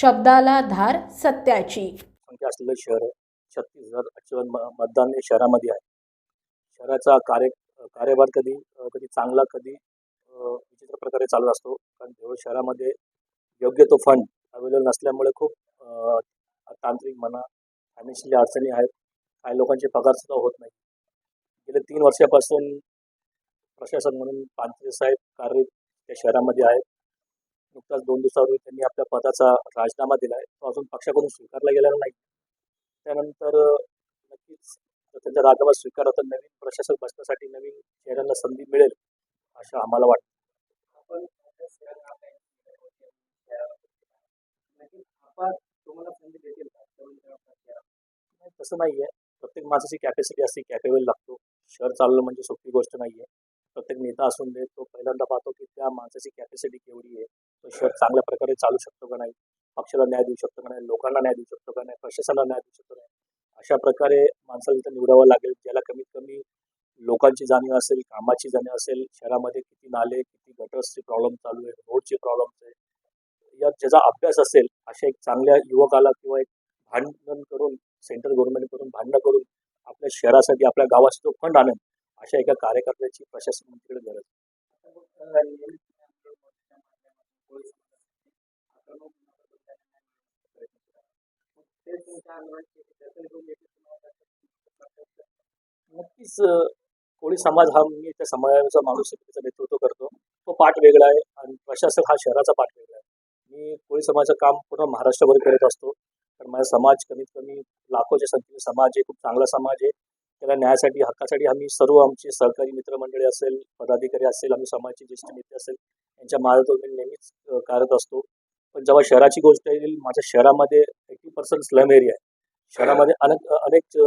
शब्दाला धार सत्याची. संख्या असलेलं शहर आहे. छत्तीस हजार अठ्ठावन्न म- मतदान हे शहरामध्ये आहे. शहराचा कार्य कार्यभार कधी कधी चांगला कधी विचित्र प्रकारे चालू असतो. कारण धुळे शहरामध्ये योग्य तो फंड अवेलेबल नसल्यामुळे खूप तांत्रिक म्हणा फायनान्शियली अडचणी आहेत. काही लोकांचे पगारसुद्धा होत नाही. गेल्या तीन वर्षापासून प्रशासन म्हणून पांत्रे साहेब कार्य त्या शहरामध्ये आहेत. नुकताच दोन दिवसापूर्वी त्यांनी आपल्या पदाचा राजीनामा दिला आहे तो अजून पक्षाकडून स्वीकारला गेलेला नाही. त्यानंतर नक्कीच त्यांचा राजीनामा स्वीकारला तर नवीन प्रशासक बसण्यासाठी नवीन चेहऱ्यांना संधी मिळेल असं आम्हाला वाटतं. तसं नाही आहे प्रत्येक माणसाची कॅपॅसिटी असते कॅपेबल लागतो. शहर चाललं म्हणजे सोपी गोष्ट नाही आहे प्रत्येक नेता असून दे तो पहिल्यांदा पाहतो की त्या माणसाची कॅपॅसिटी केवढी आहे. तो शहर चांगल्या प्रकारे चालू शकतो का नाही? पक्षाला न्याय देऊ शकतो का नाही? लोकांना न्याय देऊ शकतो का नाही? प्रशासनाला न्याय देऊ शकतो का नाही? अशा प्रकारे माणसाला इथं निवडावं लागेल ज्याला कमीत कमी लोकांची जाणीव असेल कामाची जाणीव असेल शहरामध्ये किती नाले किती गटर्सचे प्रॉब्लेम चालू आहे रोडचे प्रॉब्लेम्स आहे या ज्याचा अभ्यास असेल अशा एक चांगल्या युवकाला किंवा एक भांडण करून सेंट्रल गव्हर्नमेंटकडून भांडणं करून आपल्या शहरासाठी आपल्या गावासाठी तो फंड आणेल अशा एका कार्यकर्त्याची प्रशासन मंत्रीकडे गरज नक्कीच कोळी समाज हा मी त्या समाजाचा माणूस त्याचं नेतृत्व करतो. तो पाठ वेगळा आहे आणि प्रशासक हा शहराचा पाठ वेगळा आहे. मी कोळी समाजाचं काम पूर्ण महाराष्ट्रभर करत असतो. कारण माझा समाज कमीत कमी लाखोच्या संख्येने समाज आहे खूप चांगला समाज आहे. त्याला न्यायासाठी हक्कासाठी आम्ही सर्व आमचे सहकारी मित्रमंडळी असेल पदाधिकारी असेल आम्ही समाजाचे ज्येष्ठ नेते असेल यांच्या मार्गदर्शन मी नेहमीच करत कार्यरत असतो. पण जेव्हा शहराची गोष्ट येईल माझ्या शहरामध्ये एटी पर्सेंट स्लम एरिया आहे. शहरामध्ये अनेक अनेक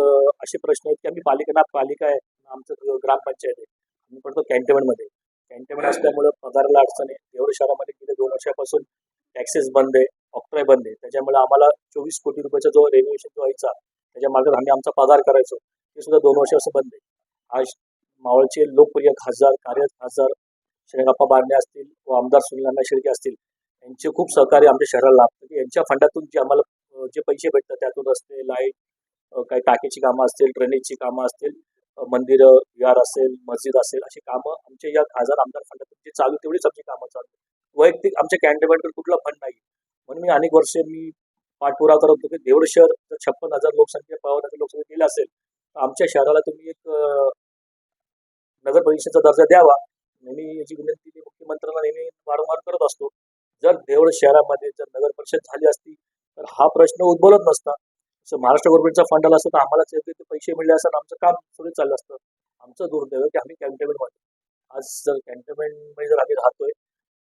असे प्रश्न आहेत की आम्ही पालिका पालिका आहे आमचं ग्रामपंचायत आहे. आम्ही पडतो कॅन्टोनमेंटमध्ये. कॅन्टोनमेंट असल्यामुळं पगाराला अडचण आहे. एवढं शहरामध्ये गेले दोन वर्षापासून टॅक्सेस बंद आहे ऑक्ट्राय बंद आहे. त्याच्यामुळे आम्हाला चोवीस कोटी रुपयाचा जो रेन्युएशन जो व्हायचा त्याच्या मार्फत आम्ही आमचा पगार करायचो ते सुद्धा दोन वर्षापासून बंद आहे. आज मावळचे लोकप्रिय खासदार कार्यरत खासदार श्रेयप्पा बारणे असतील व आमदार सुनील अण्णा शेळके असतील यांचे खूप सहकार्य आमच्या शहराला लाभतं की यांच्या फंडातून जे आम्हाला जे पैसे भेटतात त्यातून रस्ते लाइट काही टाकीची कामं असतील ड्रेनेजची कामं असतील मंदिर मंदिरं विहार असेल मस्जिद असेल अशी कामं आमच्या या खासदार आमदार फंडातून जे चालू तेवढीच आमची कामं चालू वैयक्तिक आमच्या कॅन्टोनमेंटकडे कुठला फंड नाही. म्हणून मी अनेक वर्षे मी पाठपुरावा करत होतो की देवड शहर जर छप्पन हजार लोकसंख्या पवार लोकसंख्या गेलं असेल तर आमच्या शहराला तुम्ही एक नगर परिषदेचा दर्जा द्यावा. नेहमी याची विनंती मी मुख्यमंत्र्यांना नेहमी वारंवार करत असतो. जर देवळ शहरामध्ये जर नगर परिषद झाली असती तर हा प्रश्न उद्भवत नसता. जसं महाराष्ट्र गव्हर्नमेंटचा फंड आला असता तर आम्हाला योग्य ते पैसे मिळले असतात आमचं काम सुरू चाललं असतं. आमचं दुर्दैव की आम्ही कॅन्टोनमेंटमध्ये. आज जर कॅन्टोनमेंटमध्ये जर आम्ही राहतोय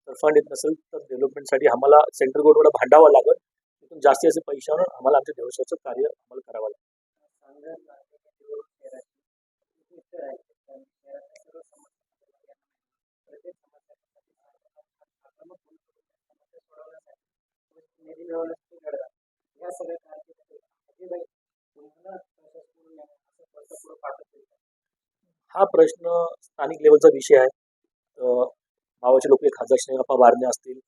तर फंड येत नसेल तर डेव्हलपमेंटसाठी आम्हाला सेंट्रल गव्हर्नमेंटला भांडावं लागेल. तिथून जास्तीत असे पैसे आणून आम्हाला आमच्या देवशाचं कार्य आम्हाला करावं लागेल. हा प्रश्न स्थानिक लेवलचा विषय आहे. मावाचे लोक लोकप्रिय खासदार श्रीरप्पा वारणे असतील.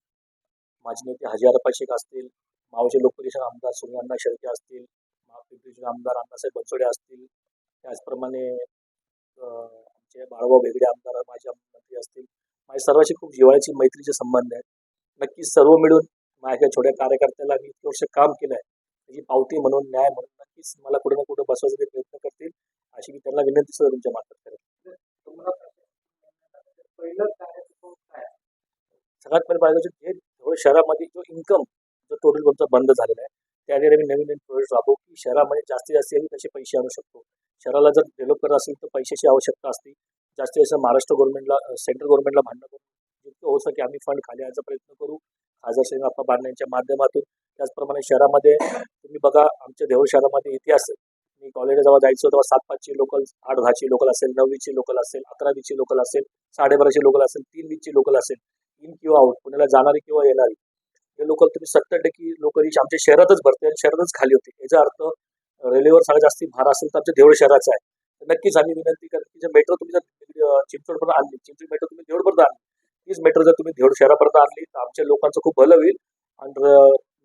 माजी नेते हजारप्पा शेख असतील. मावाचे लोकप्रिय आमदार सुनील अण्णा शेळके असतील. महापिंपरीचे आमदार अण्णासाहेब बनसोडे असतील. त्याचप्रमाणे आमचे बाळाभाऊ वेगळे आमदार माझे मंत्री असतील. माझ्या सर्वांशी खूप जिवाळ्याची मैत्रीचे संबंध आहेत. नक्कीच सर्व मिळून माझ्या छोट्या कार्यकर्त्याला मी इतके वर्ष काम केलं आहे. त्याची पावती म्हणून न्याय म्हणून नक्कीच मला कुठे ना कुठे बसवायचा ते प्रयत्न करतील अशी मी त्यांना विनंती सुद्धा तुमच्या मार्फत करेल सगळ्यात पहिले पाहिजे जे धुळे शहरामध्ये जो इन्कम जो टोटल तुमचा बंद झालेला आहे त्यावेळी आम्ही नवीन नवीन प्रोजेक्ट राबवू की शहरामध्ये जास्तीत जास्त आम्ही कसे पैसे आणू शकतो. शहराला जर डेव्हलप करत असेल तर पैशाची आवश्यकता असते. जास्तीत जास्त महाराष्ट्र गव्हर्नमेंटला सेंट्रल गव्हर्नमेंटला भांडणं करून जितकं होऊ सके आम्ही फंड खाली यायचा प्रयत्न करू. खासदार श्रीनाप्पा बारणे यांच्या माध्यमातून. त्याचप्रमाणे शहरामध्ये तुम्ही बघा आमच्या देऊळ शहरामध्ये इतिहास मी कॉलेजला जेव्हा जायचो तेव्हा सात पाचची लोकल आठ दहाची लोकल असेल नववीची लोकल असेल अकरावीची लोकल असेल साडेबाराची लोकल असेल तीन वीसची लोकल असेल इन किंवा आउट पुण्याला जाणारी किंवा येणारी. हे लोकल तुम्ही सत्तर टक्के लोकल रिच आमच्या शहरातच भरते आणि शहरातच खाली होते. याचा अर्थ रेल्वेवर सगळ्यात जास्ती भार असेल तर आमच्या देवळ शहराचा आहे. तर नक्कीच आम्ही विनंती करेन की जर मेट्रो तुम्ही जर चिंचवडपर्यंत आणली चिंचवड मेट्रो तुम्ही देवडपर्यंत आणली तीच मेट्रो जर तुम्ही देवड शहरापर्यंत आणली तर आमच्या लोकांचं खूप भलं होईल आणि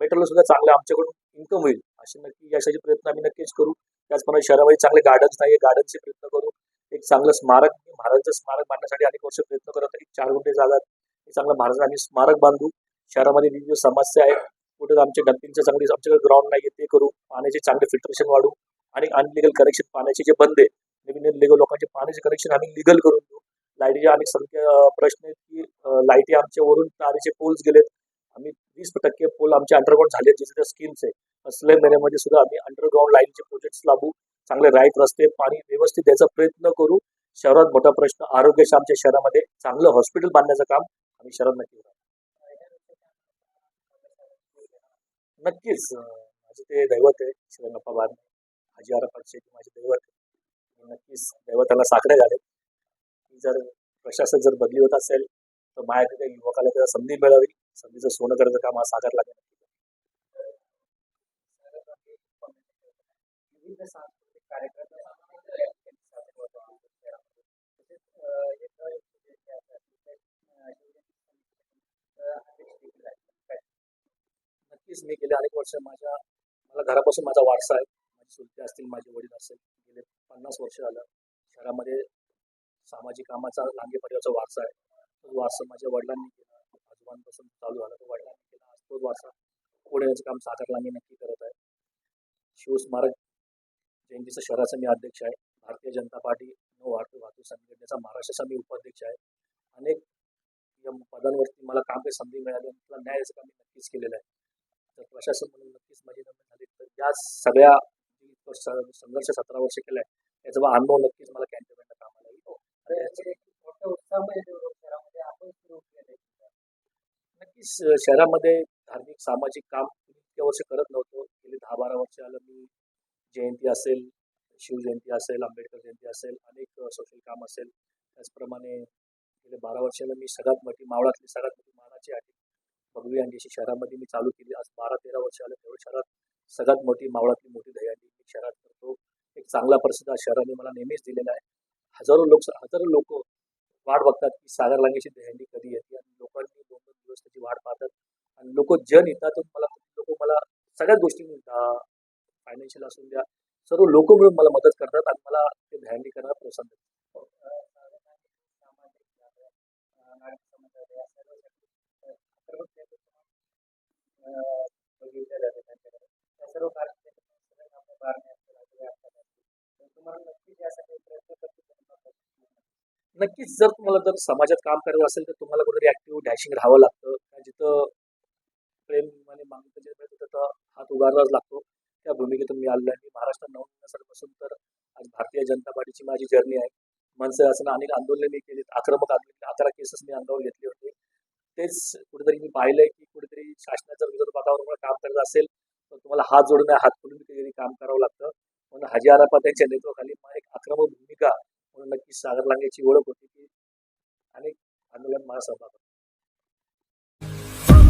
मेट्रोला सुद्धा चांगलं आमच्याकडून इन्कम होईल. अशी नक्की यशाचे प्रयत्न आम्ही नक्कीच करू. त्याचप्रमाणे शहरामध्ये चांगले गार्डन्स नाही गार्डनचे प्रयत्न करू एक चांगलं स्मारक महाराजांचं स्मारक बांधण्यासाठी अनेक वर्ष प्रयत्न करत आहे. एक चार गुंठे जागा हे चांगलं महाराज आम्ही स्मारक बांधू. शहरामध्ये विविध समस्या आहेत. कुठे आमच्या डम्पिंगचं चांगली आमच्याकडे ग्राउंड नाही ते करू. पाण्याचे चांगले फिल्टरेशन वाढू. आणि अनलिगल कनेक्शन पाण्याचे जे बंद आहे नवीन लिगल लोकांचे पाण्याचे कनेक्शन आम्ही लिगल करून देऊ. लाईटीचे अनेक संख्या प्रश्न आहेत की लाईटी आमच्या वरून तारेचे पोल्स गेलेत. आम्ही वीस टक्के पोल आमचे अंडरग्राऊंड झाले जिथे स्कीम्स आहे. असल्या महिन्यामध्ये सुद्धा आम्ही अंडरग्राऊंड लाईनचे प्रोजेक्ट्स लावू चांगले राईट रस्ते पाणी व्यवस्थित द्यायचा प्रयत्न करू. शहरात मोठा प्रश्न आरोग्याच्या आमच्या शहरामध्ये चांगलं हॉस्पिटल बांधण्याचं काम आम्ही शहरात नक्की करू. नक्कीच माझे ते दैवत आहे. श्रीरंगप्पा बार हाजी आरापाचे माझे दैवत आहे. नक्कीच दैवताला साकडे झाले जर प्रशासन जर बदली होत असेल तर माझ्या युवकाला त्याला संधी मिळावी. संधीचं सोनं करायचं काम सागर लागेल. नक्कीच मी गेले अनेक वर्ष माझ्या मला घरापासून माझा वारसा आहे. माझी सुलते असतील माझे वडील असेल गेले पन्नास वर्ष झालं. शहरामध्ये सामाजिक कामाचा लांगे परिवाराचा वारसा आहे. तो वारसा माझ्या वडिलांनी केला चालू झाला. तो वडिलांनी केला. आज तोच वारसा. पुढे याचं काम साकारला मी नक्की करत आहे. शिवस्मारक जयंतीचं शहराचा मी अध्यक्ष आहे. भारतीय जनता पार्टी नऊ वाहतूक वाहतूक संघटनेचा महाराष्ट्राचा मी उपाध्यक्ष आहे. अनेक या पदांवरती मला काम काही संधी मिळाली आणि त्याला न्याय काम मी नक्कीच केलेलं आहे. तर प्रशासन म्हणून नक्कीच माझी नोंदणी झाली. तर या सगळ्या स- संघर्ष सतरा वर्ष केलाय याचा अनुभव नक्कीच मला कॅन्टोनमेंटला कामाला येतो तर याचे एक मोठं उत्साहमय शहरामध्ये आपण सुरू केले नक्कीच शहरामध्ये धार्मिक सामाजिक काम मी इतक्या वर्ष करत नव्हतो. गेली दहा बारा वर्ष आलं मी. जयंती असेल शिवजयंती असेल आंबेडकर जयंती असेल अनेक सोशल काम असेल. त्याचप्रमाणे गेले बारा वर्षाला मी सगळ्यात मोठी मावळातली सगळ्यात मोठी मानाची आहे. भगवी अंडी शहरामध्ये मी चालू केली. आज बारा तेरा वर्ष आलं तेवढ्या शहरात सगळ्यात मोठी मावळातली मोठी दहीहंडी मी शहरात करतो. एक चांगला प्रसिद्ध शहराने मला नेहमीच दिलेला आहे. हजारो लोक हजारो लोक वाट बघतात की सागर लांगेची दहीहंडी कधी आहे आणि लोकांनी दोन दोन दिवस त्याची वाट पाहतात आणि लोक जन येतातून मला लोक मला सगळ्याच गोष्टी फायनान्शियल असून द्या सर्व लोक मिळून मला मदत करतात आणि मला ते दहीहंडी करायला प्रोत्साहन देतात. तुम्हाला नक्कीच नक्कीच जर तुम्हाला जर समाजात काम करायचं असेल तर तुम्हाला कुठेतरी ऍक्टिव्ह डॅशिंग राहावं लागतं. जिथं प्रेम आणि मागणी जे मिळतं तिथं हात उगारलाच लागतो. त्या भूमिकेतून मी आलेलो आहे. मी महाराष्ट्र नवनिर्माणापासून तर आज भारतीय जनता पार्टीची माझी जर्नी आहे. मनसे असणं अनेक आंदोलने मी केली आक्रमक आंदोलन अकरा केसेस मी अंगावर घेतले होते. तेच कुठेतरी मी पाहिलंय की कुठेतरी शासनाच्या विरोध वातावरणावर काम करायचं असेल तर तुम्हाला हात जोडून हात खोलून कधी काम करावं लागतं. म्हणून हजी आरापा त्यांच्या नेतृत्वाखाली मला एक आक्रमक भूमिका म्हणून नक्की सागर लांगेची ओळख होती की अनेक आंदोलन मला सहभाग होता.